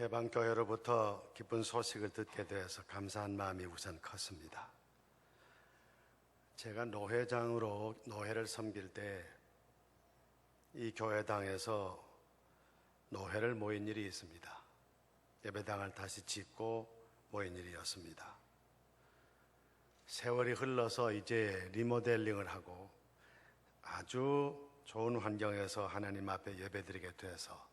해방교회로부터 기쁜 소식을 듣게 되어서 감사한 마음이 우선 컸습니다. 제가 노회장으로 노회를 섬길 때 이 교회당에서 노회를 모인 일이 있습니다. 예배당을 다시 짓고 모인 일이었습니다. 세월이 흘러서 이제 리모델링을 하고 아주 좋은 환경에서 하나님 앞에 예배드리게 돼서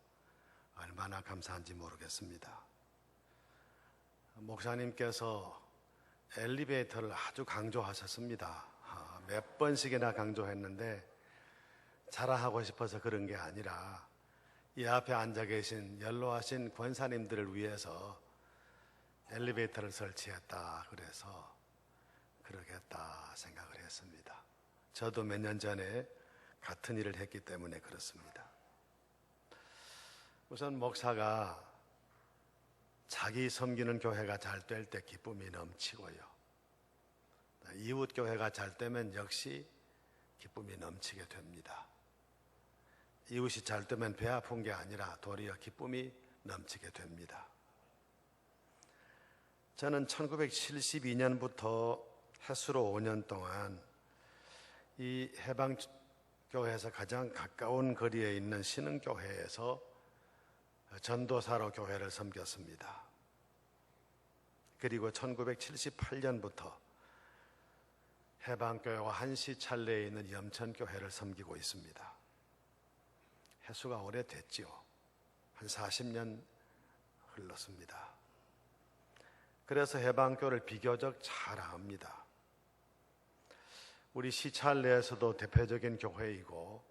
얼마나 감사한지 모르겠습니다. 목사님께서 엘리베이터를 아주 강조하셨습니다. 아, 몇 번씩이나 강조했는데 자랑하고 싶어서 그런 게 아니라 이 앞에 앉아 계신 연로하신 권사님들을 위해서 엘리베이터를 설치했다. 그래서 그러겠다 생각을 했습니다. 저도 몇 년 전에 같은 일을 했기 때문에 그렇습니다. 우선 목사가 자기 섬기는 교회가 잘 될 때 기쁨이 넘치고요. 이웃 교회가 잘 되면 역시 기쁨이 넘치게 됩니다. 이웃이 잘 되면 배 아픈 게 아니라 도리어 기쁨이 넘치게 됩니다. 저는 1972년부터 해수로 5년 동안 이 해방교회에서 가장 가까운 거리에 있는 신흥교회에서 전도사로 교회를 섬겼습니다. 그리고 1978년부터 해방교회와 한시 찰레에 있는 염천교회를 섬기고 있습니다. 해수가 오래됐지요. 한 40년 흘렀습니다. 그래서 해방교를 비교적 잘 압니다. 우리 시찰 내에서도 대표적인 교회이고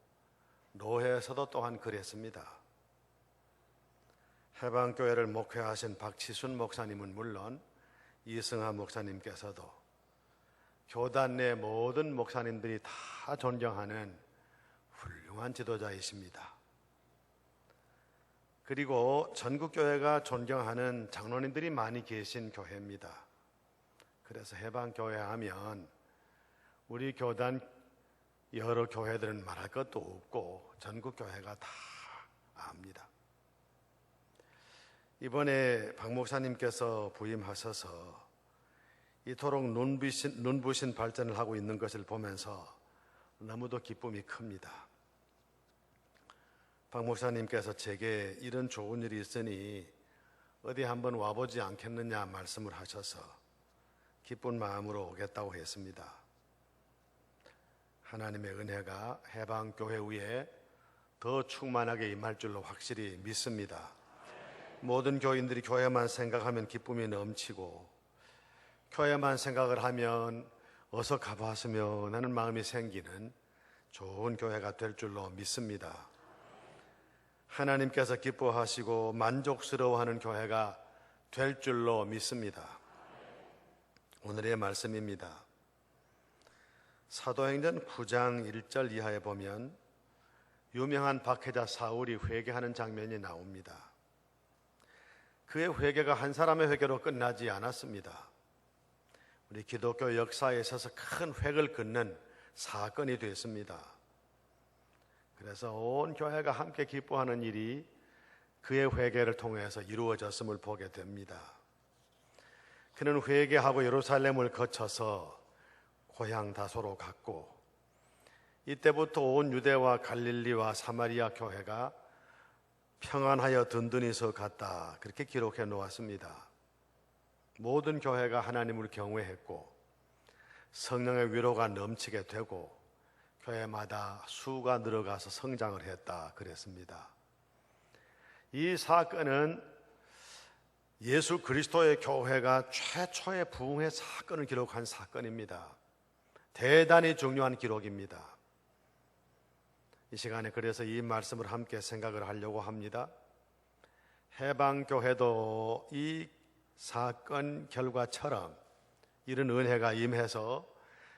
노회에서도 또한 그랬습니다. 해방교회를 목회하신 박치순 목사님은 물론 이승하 목사님께서도 교단 내 모든 목사님들이 다 존경하는 훌륭한 지도자이십니다. 그리고 전국교회가 존경하는 장로님들이 많이 계신 교회입니다. 그래서 해방교회 하면 우리 교단 여러 교회들은 말할 것도 없고 전국교회가 다 압니다. 이번에 박 목사님께서 부임하셔서 이토록 눈부신, 눈부신 발전을 하고 있는 것을 보면서 너무도 기쁨이 큽니다. 박 목사님께서 제게 이런 좋은 일이 있으니 어디 한번 와보지 않겠느냐 말씀을 하셔서 기쁜 마음으로 오겠다고 했습니다. 하나님의 은혜가 해방교회 위에 더 충만하게 임할 줄로 확실히 믿습니다. 모든 교인들이 교회만 생각하면 기쁨이 넘치고 교회만 생각을 하면 어서 가봤으면 하는 마음이 생기는 좋은 교회가 될 줄로 믿습니다. 하나님께서 기뻐하시고 만족스러워하는 교회가 될 줄로 믿습니다. 오늘의 말씀입니다. 사도행전 9장 1절 이하에 보면 유명한 박해자 사울이 회개하는 장면이 나옵니다. 그의 회개가 한 사람의 회개로 끝나지 않았습니다. 우리 기독교 역사에 있어서 큰 획을 긋는 사건이 됐습니다. 그래서 온 교회가 함께 기뻐하는 일이 그의 회개를 통해서 이루어졌음을 보게 됩니다. 그는 회개하고 예루살렘을 거쳐서 고향 다소로 갔고 이때부터 온 유대와 갈릴리와 사마리아 교회가 평안하여 든든히 서 갔다 그렇게 기록해 놓았습니다. 모든 교회가 하나님을 경외했고 성령의 위로가 넘치게 되고 교회마다 수가 늘어가서 성장을 했다 그랬습니다. 이 사건은 예수 그리스도의 교회가 최초의 부흥의 사건을 기록한 사건입니다. 대단히 중요한 기록입니다. 이 시간에 그래서 이 말씀을 함께 생각을 하려고 합니다. 해방교회도 이 사건 결과처럼 이런 은혜가 임해서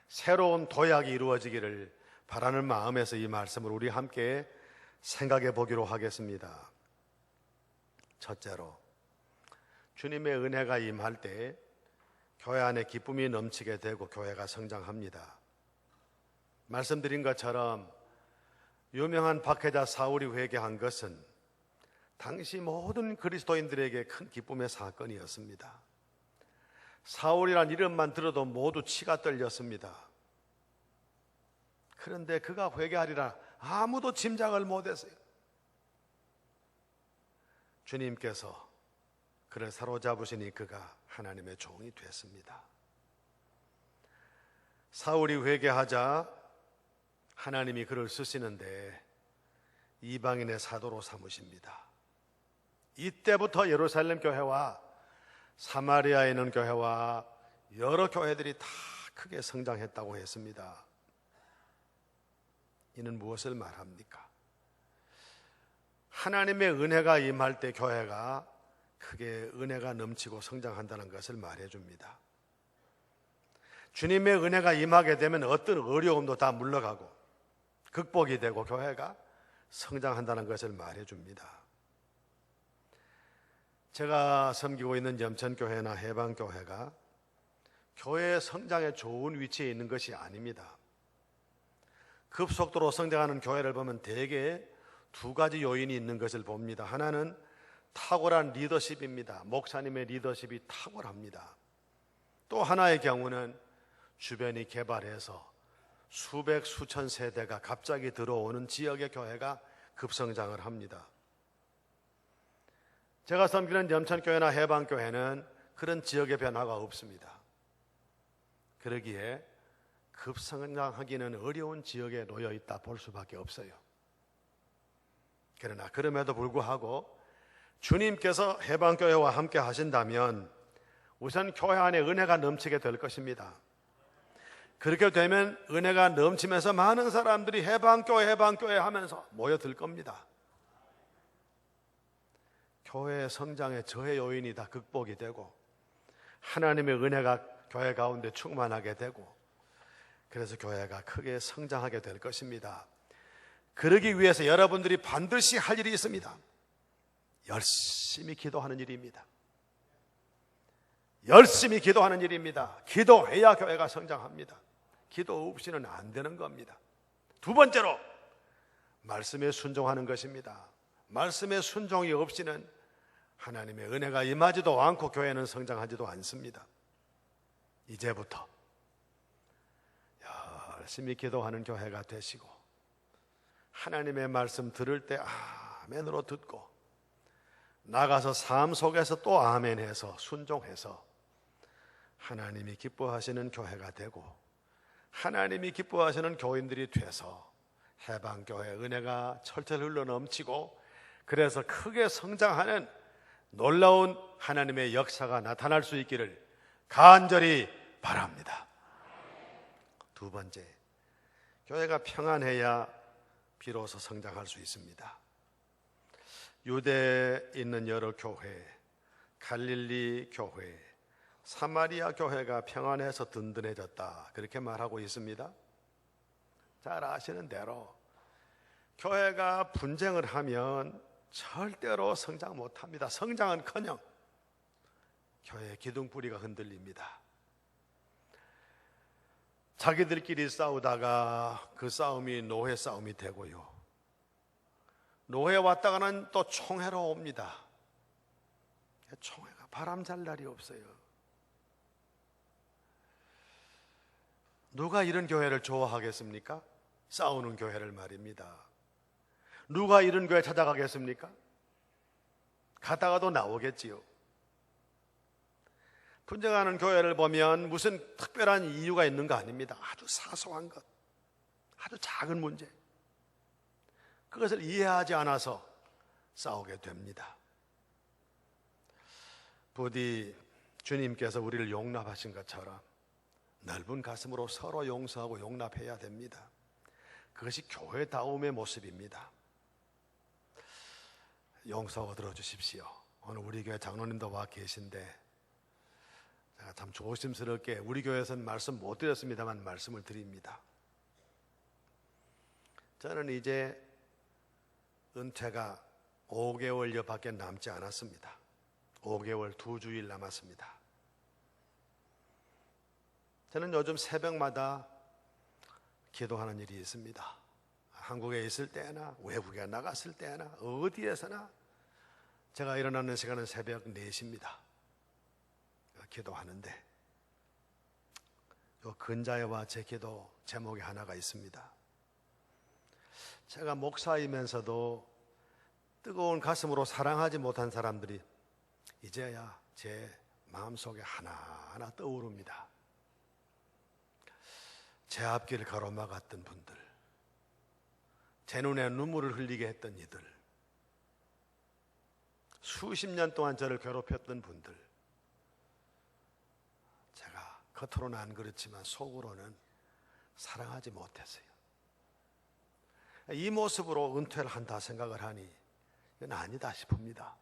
새로운 도약이 이루어지기를 바라는 마음에서 이 말씀을 우리 함께 생각해 보기로 하겠습니다. 첫째로 주님의 은혜가 임할 때 교회 안에 기쁨이 넘치게 되고 교회가 성장합니다. 말씀드린 것처럼 유명한 박해자 사울이 회개한 것은 당시 모든 그리스도인들에게 큰 기쁨의 사건이었습니다. 사울이란 이름만 들어도 모두 치가 떨렸습니다. 그런데 그가 회개하리라 아무도 짐작을 못했어요. 주님께서 그를 사로잡으시니 그가 하나님의 종이 됐습니다. 사울이 회개하자 하나님이 그를 쓰시는데 이방인의 사도로 삼으십니다. 이때부터 예루살렘 교회와 사마리아에 있는 교회와 여러 교회들이 다 크게 성장했다고 했습니다. 이는 무엇을 말합니까? 하나님의 은혜가 임할 때 교회가 크게 은혜가 넘치고 성장한다는 것을 말해 줍니다. 주님의 은혜가 임하게 되면 어떤 어려움도 다 물러가고 극복이 되고 교회가 성장한다는 것을 말해 줍니다. 제가 섬기고 있는 염천교회나 해방교회가 교회 성장에 좋은 위치에 있는 것이 아닙니다. 급속도로 성장하는 교회를 보면 대개 두 가지 요인이 있는 것을 봅니다. 하나는 탁월한 리더십입니다. 목사님의 리더십이 탁월합니다. 또 하나의 경우는 주변이 개발해서 수백 수천 세대가 갑자기 들어오는 지역의 교회가 급성장을 합니다. 제가 섬기는 염천교회나 해방교회는 그런 지역의 변화가 없습니다. 그러기에 급성장하기는 어려운 지역에 놓여 있다 볼 수밖에 없어요. 그러나 그럼에도 불구하고 주님께서 해방교회와 함께 하신다면 우선 교회 안에 은혜가 넘치게 될 것입니다. 그렇게 되면 은혜가 넘치면서 많은 사람들이 해방교회, 해방교회 하면서 모여들 겁니다. 교회 성장의 저해 요인이 다 극복이 되고 하나님의 은혜가 교회 가운데 충만하게 되고 그래서 교회가 크게 성장하게 될 것입니다. 그러기 위해서 여러분들이 반드시 할 일이 있습니다. 열심히 기도하는 일입니다. 열심히 기도하는 일입니다. 기도해야 교회가 성장합니다. 기도 없이는 안 되는 겁니다. 두 번째로 말씀에 순종하는 것입니다. 말씀에 순종이 없이는 하나님의 은혜가 임하지도 않고 교회는 성장하지도 않습니다. 이제부터 열심히 기도하는 교회가 되시고 하나님의 말씀 들을 때 아멘으로 듣고 나가서 삶 속에서 또 아멘해서 순종해서 하나님이 기뻐하시는 교회가 되고 하나님이 기뻐하시는 교인들이 돼서 해방교회 은혜가 철철 흘러 넘치고 그래서 크게 성장하는 놀라운 하나님의 역사가 나타날 수 있기를 간절히 바랍니다. 두 번째, 교회가 평안해야 비로소 성장할 수 있습니다. 유대에 있는 여러 교회, 갈릴리 교회, 사마리아 교회가 평안해서 든든해졌다. 그렇게 말하고 있습니다. 잘 아시는 대로 교회가 분쟁을 하면 절대로 성장 못 합니다. 성장은 커녕 교회의 기둥뿌리가 흔들립니다. 자기들끼리 싸우다가 그 싸움이 노예 싸움이 되고요. 노예 왔다가는 또 총회로 옵니다. 총회가 바람 잘 날이 없어요. 누가 이런 교회를 좋아하겠습니까? 싸우는 교회를 말입니다. 누가 이런 교회 찾아가겠습니까? 가다가도 나오겠지요. 분쟁하는 교회를 보면 무슨 특별한 이유가 있는 거 아닙니다. 아주 사소한 것, 아주 작은 문제. 그것을 이해하지 않아서 싸우게 됩니다. 부디 주님께서 우리를 용납하신 것처럼 넓은 가슴으로 서로 용서하고 용납해야 됩니다. 그것이 교회다움의 모습입니다. 용서 얻어 주십시오. 오늘 우리 교회 장로님도 와 계신데 제가 참 조심스럽게 우리 교회에서는 말씀 못 드렸습니다만 말씀을 드립니다. 저는 이제 은퇴가 5개월여 밖에 남지 않았습니다. 5개월 두 주일 남았습니다. 저는 요즘 새벽마다 기도하는 일이 있습니다. 한국에 있을 때나 외국에 나갔을 때나 어디에서나 제가 일어나는 시간은 새벽 4시입니다. 기도하는데 요 근자에와 제 기도 제목이 하나가 있습니다. 제가 목사이면서도 뜨거운 가슴으로 사랑하지 못한 사람들이 이제야 제 마음속에 하나하나 떠오릅니다. 제 앞길을 가로막았던 분들, 제 눈에 눈물을 흘리게 했던 이들, 수십 년 동안 저를 괴롭혔던 분들, 제가 겉으로는 안 그렇지만 속으로는 사랑하지 못했어요. 이 모습으로 은퇴를 한다 생각을 하니 이건 아니다 싶습니다.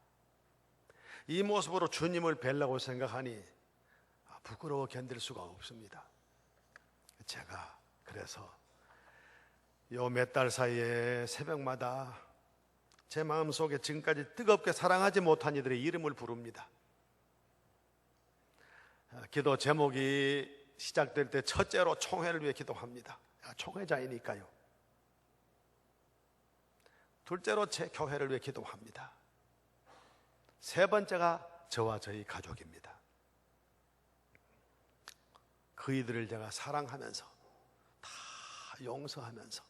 이 모습으로 주님을 뵈려고 생각하니 아, 부끄러워 견딜 수가 없습니다. 제가 그래서 요 몇 달 사이에 새벽마다 제 마음속에 지금까지 뜨겁게 사랑하지 못한 이들의 이름을 부릅니다. 아, 기도 제목이 시작될 때 첫째로 총회를 위해 기도합니다. 아, 총회자이니까요. 둘째로 제 교회를 위해 기도합니다. 세 번째가 저와 저희 가족입니다. 그이들을 제가 사랑하면서 다 용서하면서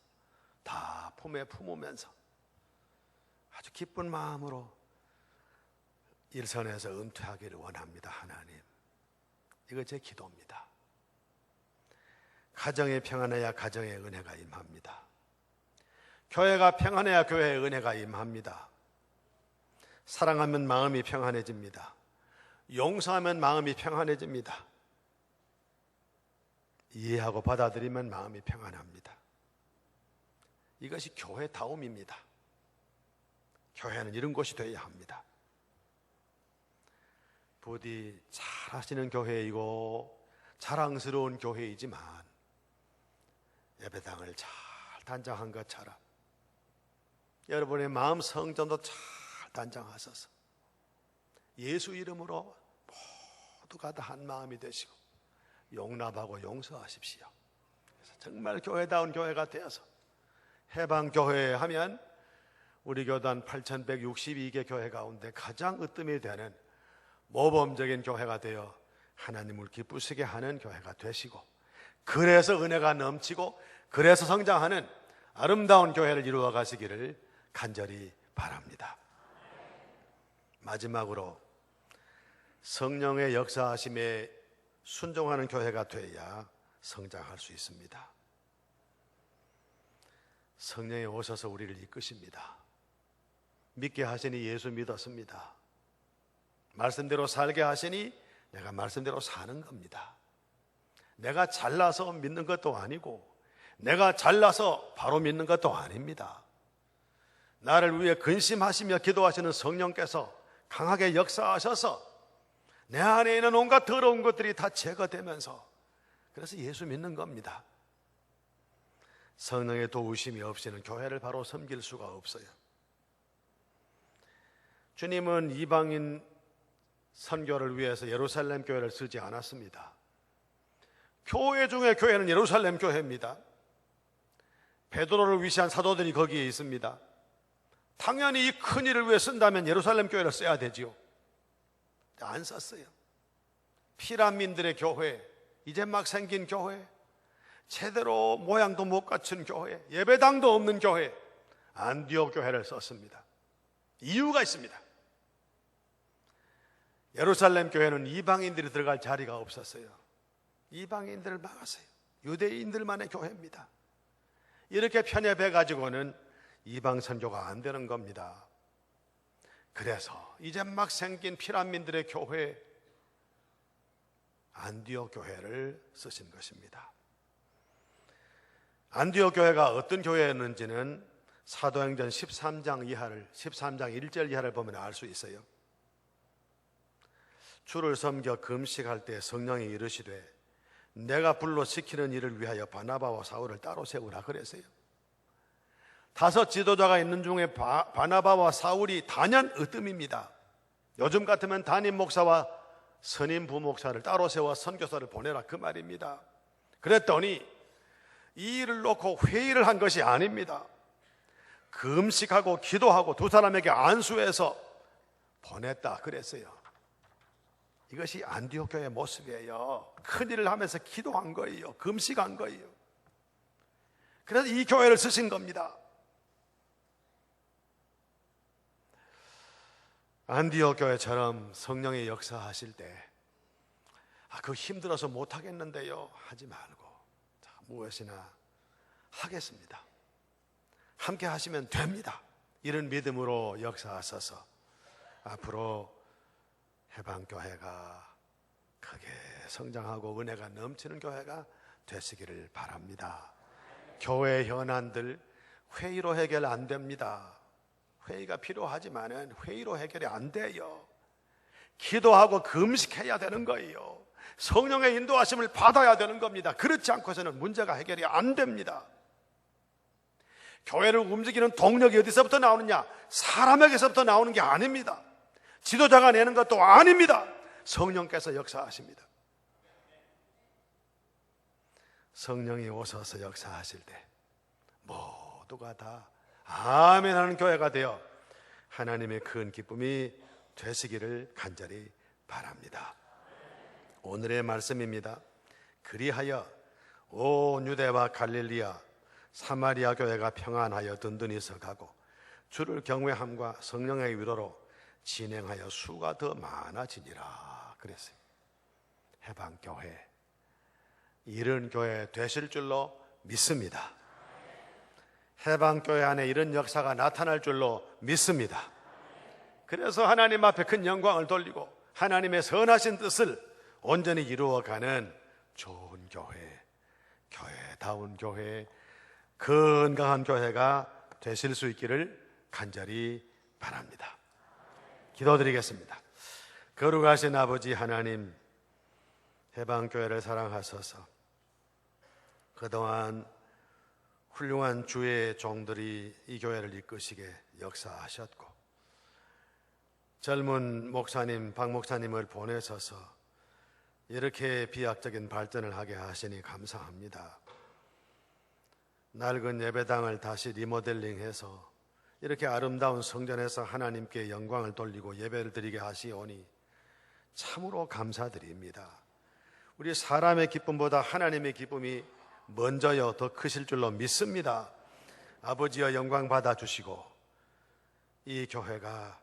다 품에 품으면서 아주 기쁜 마음으로 일선에서 은퇴하기를 원합니다. 하나님. 이거 제 기도입니다. 가정이 평안해야 가정의 은혜가 임합니다. 교회가 평안해야 교회의 은혜가 임합니다. 사랑하면 마음이 평안해집니다. 용서하면 마음이 평안해집니다. 이해하고 받아들이면 마음이 평안합니다. 이것이 교회 다움입니다. 교회는 이런 곳이 되어야 합니다. 부디 잘 하시는 교회이고 자랑스러운 교회이지만 예배당을 잘 단장한 것처럼 여러분의 마음 성전도 잘 단장하소서. 예수 이름으로 모두가 다 한 마음이 되시고 용납하고 용서하십시오. 그래서 정말 교회다운 교회가 되어서 해방 교회 하면 우리 교단 8,162개 교회 가운데 가장 으뜸이 되는 모범적인 교회가 되어 하나님을 기쁘시게 하는 교회가 되시고 그래서 은혜가 넘치고 그래서 성장하는 아름다운 교회를 이루어 가시기를 간절히 바랍니다. 마지막으로 성령의 역사하심에 순종하는 교회가 되어야 성장할 수 있습니다. 성령이 오셔서 우리를 이끄십니다. 믿게 하시니 예수 믿었습니다. 말씀대로 살게 하시니 내가 말씀대로 사는 겁니다. 내가 잘나서 믿는 것도 아니고 내가 잘나서 바로 믿는 것도 아닙니다. 나를 위해 근심하시며 기도하시는 성령께서 강하게 역사하셔서 내 안에 있는 온갖 더러운 것들이 다 제거되면서 그래서 예수 믿는 겁니다. 성령의 도우심이 없이는 교회를 바로 섬길 수가 없어요. 주님은 이방인 선교를 위해서 예루살렘 교회를 쓰지 않았습니다. 교회 중에 교회는 예루살렘 교회입니다. 베드로를 위시한 사도들이 거기에 있습니다. 당연히 이 큰 일을 위해 쓴다면 예루살렘 교회를 써야 되지요. 안 썼어요. 피란민들의 교회, 이제 막 생긴 교회, 제대로 모양도 못 갖춘 교회, 예배당도 없는 교회, 안디옥 교회를 썼습니다. 이유가 있습니다. 예루살렘 교회는 이방인들이 들어갈 자리가 없었어요. 이방인들을 막았어요. 유대인들만의 교회입니다. 이렇게 편협해 가지고는 이방 선교가 안 되는 겁니다. 그래서 이제 막 생긴 피란민들의 교회 안디옥 교회를 쓰신 것입니다. 안디옥 교회가 어떤 교회였는지는 사도행전 13장 이하를 13장 1절 이하를 보면 알 수 있어요. 주를 섬겨 금식할 때 성령이 이르시되 내가 불러 시키는 일을 위하여 바나바와 사울을 따로 세우라 그랬어요. 다섯 지도자가 있는 중에 바, 바나바와 사울이 단연 으뜸입니다. 요즘 같으면 담임 목사와 선임 부목사를 따로 세워 선교사를 보내라 그 말입니다. 그랬더니 이 일을 놓고 회의를 한 것이 아닙니다. 금식하고 기도하고 두 사람에게 안수해서 보냈다 그랬어요. 이것이 안디옥 교회 모습이에요. 큰 일을 하면서 기도한 거예요. 금식한 거예요. 그래서 이 교회를 쓰신 겁니다. 안디옥 교회처럼 성령의 역사하실 때, 아, 그 힘들어서 못하겠는데요. 하지 말고, 자, 무엇이나 하겠습니다. 함께 하시면 됩니다. 이런 믿음으로 역사하셔서 앞으로 해방교회가 크게 성장하고 은혜가 넘치는 교회가 되시기를 바랍니다. 교회 현안들 회의로 해결 안 됩니다. 회의가 필요하지만은 회의로 해결이 안 돼요. 기도하고 금식해야 되는 거예요. 성령의 인도하심을 받아야 되는 겁니다. 그렇지 않고서는 문제가 해결이 안 됩니다. 교회를 움직이는 동력이 어디서부터 나오느냐? 사람에게서부터 나오는 게 아닙니다. 지도자가 내는 것도 아닙니다. 성령께서 역사하십니다. 성령이 오셔서 역사하실 때 모두가 다 아멘 하는 교회가 되어 하나님의 큰 기쁨이 되시기를 간절히 바랍니다. 오늘의 말씀입니다. 그리하여 온 유대와 갈릴리아 사마리아 교회가 평안하여 든든히 서가고 주를 경외함과 성령의 위로로 진행하여 수가 더 많아지니라 그랬어요. 해방 교회 이런 교회 되실 줄로 믿습니다. 해방 교회 안에 이런 역사가 나타날 줄로 믿습니다. 그래서 하나님 앞에 큰 영광을 돌리고 하나님의 선하신 뜻을 온전히 이루어가는 좋은 교회, 교회다운 교회, 건강한 교회가 되실 수 있기를 간절히 바랍니다. 기도드리겠습니다. 거룩하신 아버지 하나님, 해방교회를 사랑하셔서 그동안 훌륭한 주의 종들이 이 교회를 이끄시게 역사하셨고 젊은 목사님, 박 목사님을 보내셔서 이렇게 비약적인 발전을 하게 하시니 감사합니다. 낡은 예배당을 다시 리모델링해서 이렇게 아름다운 성전에서 하나님께 영광을 돌리고 예배를 드리게 하시오니 참으로 감사드립니다. 우리 사람의 기쁨보다 하나님의 기쁨이 먼저요 더 크실 줄로 믿습니다. 아버지여 영광 받아 주시고 이 교회가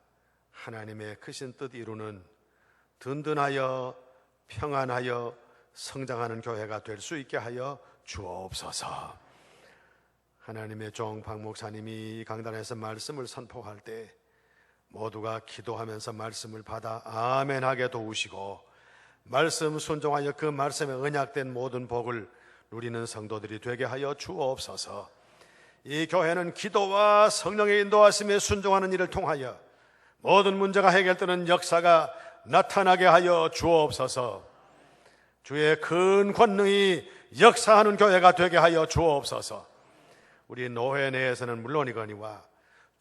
하나님의 크신 뜻 이루는 든든하여 평안하여 성장하는 교회가 될 수 있게 하여 주옵소서. 하나님의 종 박 목사님이 강단에서 말씀을 선포할 때 모두가 기도하면서 말씀을 받아 아멘하게 도우시고 말씀 순종하여 그 말씀에 언약된 모든 복을 누리는 성도들이 되게 하여 주옵소서. 이 교회는 기도와 성령의 인도하심에 순종하는 일을 통하여 모든 문제가 해결되는 역사가 나타나게 하여 주옵소서. 주의 큰 권능이 역사하는 교회가 되게 하여 주옵소서. 우리 노회 내에서는 물론이거니와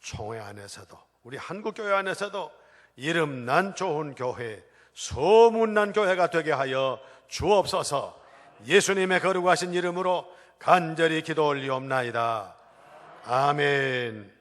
총회 안에서도 우리 한국 교회 안에서도 이름 난 좋은 교회, 소문난 교회가 되게 하여 주옵소서. 예수님의 거룩하신 이름으로 간절히 기도 올리옵나이다. 아멘.